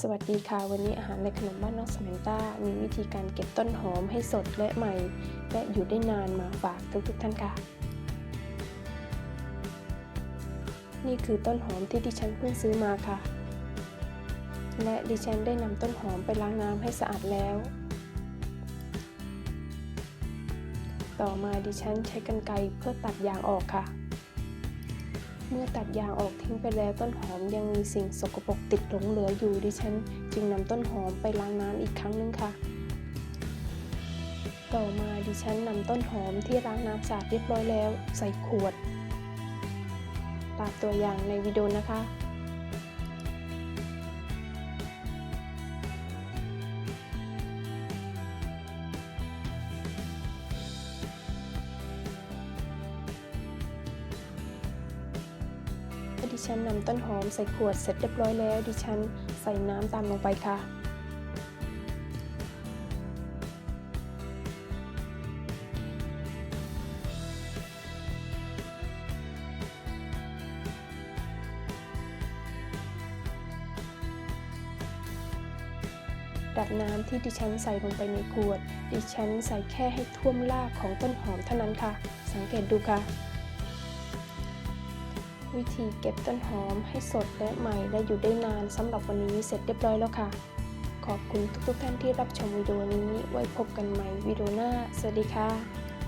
สวัสดีค่ะ วันนี้อาหารในขนมบ้านน้องสมนต้ามีวิธีการเก็บต้นหอมให้สดและใหม่ และอยู่ได้นานมาฝากทุกๆท่านค่ะ นี่คือต้นหอมที่ดิฉันเพิ่งซื้อมาค่ะ และดิฉันได้นำต้นหอมไปล้างน้ำให้สะอาดแล้ว ต่อมาดิฉันใช้กรรไกรเพื่อตัดยางออกค่ะ มื่อตัดยางออกทิ้งไปแล้วต้นหอมยังมีสิ่งสกปรกติดหลงเหลืออยู่ดิฉัน จึงนำต้นหอมไปล้างน้ำอีกครั้งหนึงค่ะ ต่อมาดิฉันนำต้นหอมที่ล้างน้ำสะอาดเรียบร้อยแล้ว ใส่ขวด ตามตัวอย่างในวิดีโอนะคะ ดิฉันนำต้นหอมใส่ขวดเสร็จเรียบร้อยแล้ว ดิฉันใส่น้ำตามลงไปค่ะ ดับน้ำที่ดิฉันใส่ลงไปในขวด ดิฉันใส่แค่ให้ท่วมรากของต้นหอมเท่านั้นค่ะ สังเกตดูค่ะ วิธีเก็บต้นหอมให้สดและใหม่และอยู่ได้นานสำหรับวันนี้เสร็จเรียบร้อยแล้วค่ะ ขอบคุณทุกๆท่านที่รับชมวิดีโอนี้ไว้พบกันใหม่วิดีโอหน้า สวัสดีค่ะ